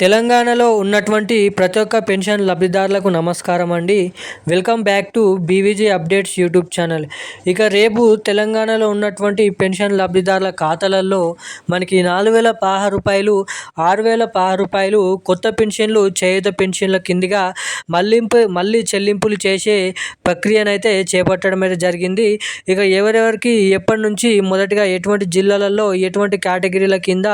తెలంగాణలో ఉన్నటువంటి ప్రతి ఒక్క పెన్షన్ లబ్ధిదారులకు నమస్కారం అండి. Welcome back to BVG updates YouTube channel. ఇక రేపు తెలంగాణలో ఉన్నటువంటి పెన్షన్ లబ్ధిదారుల ఖాతాలలో మనకి నాలుగు వేల పదహారు రూపాయలు ఆరు వేల పదహారు రూపాయలు కొత్త పెన్షన్లు చేయుత పెన్షన్ల కిందిగా మళ్ళింపు మళ్ళీ చెల్లింపులు చేసే ప్రక్రియనైతే చేపట్టడం అయితే జరిగింది. ఇక ఎవరెవరికి ఎప్పటి నుంచి మొదటిగా ఎటువంటి జిల్లాలలో ఎటువంటి కేటగిరీల కింద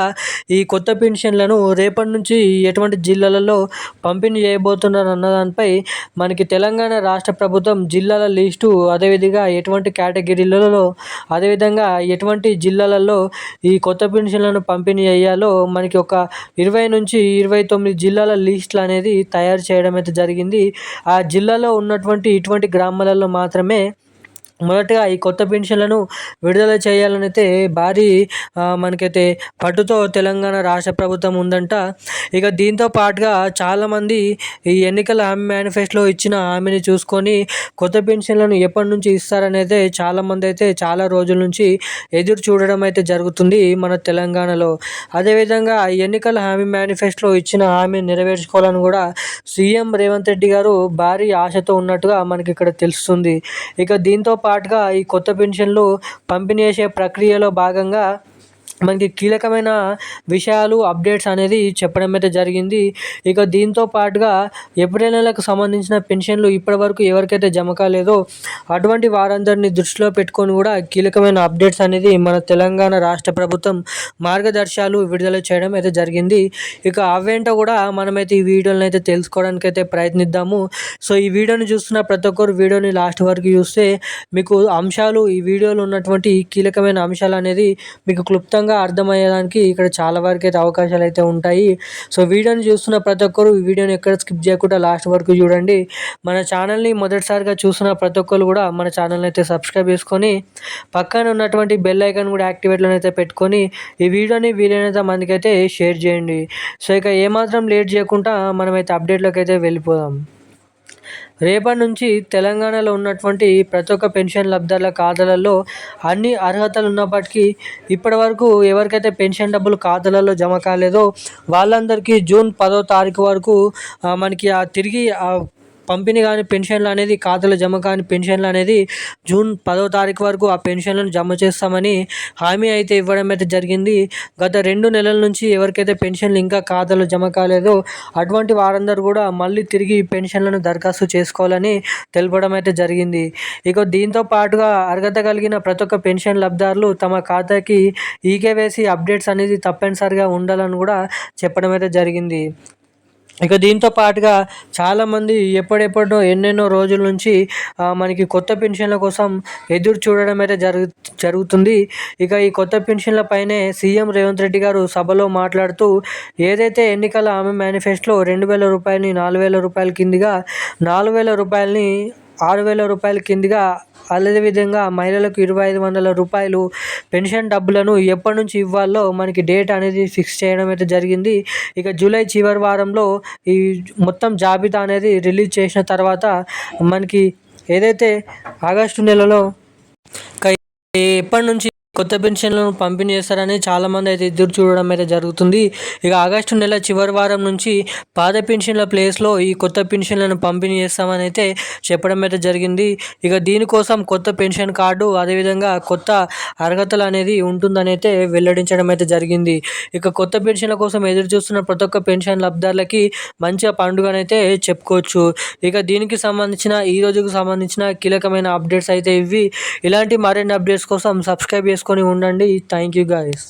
ఈ కొత్త పెన్షన్లను రేపటి నుంచి ఎటువంటి జిల్లాలలో పంపిణీ చేయబోతున్నారు అన్న దానిపై మనకి తెలంగాణ రాష్ట్ర ప్రభుత్వం జిల్లాల లిస్టు అదేవిధంగా ఎటువంటి కేటగిరీలలో అదేవిధంగా ఎటువంటి జిల్లాలలో ఈ కొత్త పెన్షన్లను పంపిణీ చేయాలో మనకి ఒక ఇరవై నుంచి ఇరవై తొమ్మిది జిల్లాల లిస్టులు అనేది తయారు చేయడం అయితే జరిగింది. ఆ జిల్లాలో ఉన్నటువంటి ఇటువంటి గ్రామాలలో మాత్రమే మొదటగా ఈ కొత్త పెన్షన్లను విడుదల చేయాలనైతే భారీ మనకైతే పట్టుతో తెలంగాణ రాష్ట్ర ప్రభుత్వం ఉందంట. ఇక దీంతో పాటుగా చాలామంది ఈ ఎన్నికల హామీ మేనిఫెస్టోలో ఇచ్చిన హామీని చూసుకొని కొత్త పెన్షన్లను ఎప్పటి నుంచి ఇస్తారనేది చాలామంది అయితే చాలా రోజుల నుంచి ఎదురు చూడడం అయితే జరుగుతుంది మన తెలంగాణలో. అదేవిధంగా ఎన్నికల హామీ మేనిఫెస్టోలో ఇచ్చిన హామీని నెరవేర్చుకోవాలని కూడా సీఎం రేవంత్ రెడ్డి గారు భారీ ఆశతో ఉన్నట్టుగా మనకి ఇక్కడ తెలుస్తుంది. ఇక దీంతో పాటుగా ఈ కొత్త పెన్షన్లు పంపిణీ చేసే ప్రక్రియలో భాగంగా మనకి కీలకమైన విషయాలు అప్డేట్స్ అనేది చెప్పడం అయితే జరిగింది. ఇక దీంతో పాటుగా ఏప్రిల్ నెలకు సంబంధించిన పెన్షన్లు ఇప్పటివరకు ఎవరికైతే జమ కాలేదో అటువంటి వారందరినీ దృష్టిలో పెట్టుకొని కూడా కీలకమైన అప్డేట్స్ అనేది మన తెలంగాణ రాష్ట్ర ప్రభుత్వం మార్గదర్శకాలు విడుదల చేయడం అయితే జరిగింది. ఇక అవేంటో కూడా మనమైతే ఈ వీడియోని అయితే తెలుసుకోవడానికి అయితే ప్రయత్నిద్దాము. సో ఈ వీడియోని చూస్తున్న ప్రతి ఒక్కరు వీడియోని లాస్ట్ వరకు చూస్తే మీకు అంశాలు ఈ వీడియోలో ఉన్నటువంటి కీలకమైన అంశాలు అనేది మీకు క్లుప్తంగా క్లుప్తంగా అర్థమయ్యేదానికి ఇక్కడ చాలా వరకు అయితే అవకాశాలు అయితే ఉంటాయి. సో వీడియోని చూస్తున్న ప్రతి ఒక్కరు ఈ వీడియోని ఎక్కడ స్కిప్ చేయకుండా లాస్ట్ వరకు చూడండి. మన ఛానల్ని మొదటిసారిగా చూస్తున్న ప్రతి ఒక్కరు కూడా మన ఛానల్ని అయితే సబ్స్క్రైబ్ చేసుకొని పక్కన ఉన్నటువంటి బెల్ ఐకాన్ కూడా యాక్టివేట్లో అయితే పెట్టుకొని ఈ వీడియోని వీలైనంత మందికి అయితే షేర్ చేయండి. సో ఇక ఏమాత్రం లేట్ చేయకుండా మనమైతే అప్డేట్లోకి అయితే వెళ్ళిపోదాం. రేపటి నుంచి తెలంగాణలో ఉన్నటువంటి ప్రతి ఒక్క పెన్షన్ లబ్ధాల ఖాతాలలో అన్ని అర్హతలు ఉన్నప్పటికీ ఇప్పటి వరకు ఎవరికైతే పెన్షన్ డబ్బులు ఖాతాలలో జమ కాలేదో వాళ్ళందరికీ జూన్ పదో తారీఖు వరకు మనకి ఆ తిరిగి పంపిణీ కాని పెన్షన్లు అనేది ఖాతాలో జమ కాని పెన్షన్లు అనేది జూన్ పదో తారీఖు వరకు ఆ పెన్షన్లను జమ చేస్తామని హామీ అయితే ఇవ్వడం అయితే జరిగింది. గత రెండు నెలల నుంచి ఎవరికైతే పెన్షన్లు ఇంకా ఖాతాలో జమ కాలేదో అటువంటి వారందరూ కూడా మళ్ళీ తిరిగి పెన్షన్లను దరఖాస్తు చేసుకోవాలని తెలపడం అయితే జరిగింది. ఇక దీంతో పాటుగా అర్హత కలిగిన ప్రతి ఒక్క పెన్షన్ లబ్ధారులు తమ ఖాతాకి ఈకేవేసి అప్డేట్స్ అనేది తప్పనిసరిగా ఉండాలని కూడా చెప్పడం అయితే జరిగింది. ఇక దీంతో పాటుగా చాలామంది ఎప్పుడెప్పుడో ఎన్నెన్నో రోజుల నుంచి మనకి కొత్త పెన్షన్ల కోసం ఎదురు చూడడం అయితే జరుగు జరుగుతుంది. ఇక ఈ కొత్త పెన్షన్ల పైనే సీఎం రేవంత్ రెడ్డి గారు సభలో మాట్లాడుతూ ఏదైతే ఎన్నికల ఆమె మేనిఫెస్టోలో రెండు వేల రూపాయలని నాలుగు వేల రూపాయల కిందిగా నాలుగు వేల రూపాయలని ఆరు వేల రూపాయల కిందగా అదేవిధంగా మహిళలకు ఇరవై ఐదు వందల రూపాయలు పెన్షన్ డబ్బులను ఎప్పటి నుంచి ఇవ్వాలో మనకి డేట్ అనేది ఫిక్స్ చేయడం అయితే జరిగింది. ఇక జూలై చివరి వారంలో ఈ మొత్తం జాబితా అనేది రిలీజ్ చేసిన తర్వాత మనకి ఏదైతే ఆగస్టు నెలలో ఎప్పటి నుంచి కొత్త పెన్షన్లను పంపిణీ చేస్తారని చాలామంది అయితే ఎదురు చూడడం అయితే జరుగుతుంది. ఇక ఆగస్టు నెల చివరి వారం నుంచి పాత పెన్షన్ల ప్లేస్లో ఈ కొత్త పెన్షన్లను పంపిణీ చేస్తామని అయితే చెప్పడం అయితే జరిగింది. ఇక దీనికోసం కొత్త పెన్షన్ కార్డు అదేవిధంగా కొత్త అర్హతలు అనేది ఉంటుందని అయితే వెల్లడించడం అయితే జరిగింది. ఇక కొత్త పెన్షన్ల కోసం ఎదురు చూస్తున్న ప్రతి ఒక్క పెన్షన్ లబ్ధారులకి మంచిగా పండుగనైతే చెప్పుకోవచ్చు. ఇక దీనికి సంబంధించిన ఈ రోజుకు సంబంధించిన కీలకమైన అప్డేట్స్ అయితే ఇవి ఇలాంటి మరిన్ని అప్డేట్స్ కోసం సబ్స్క్రైబ్ చేసుకో చేసుకొని ఉండండి. Thank you guys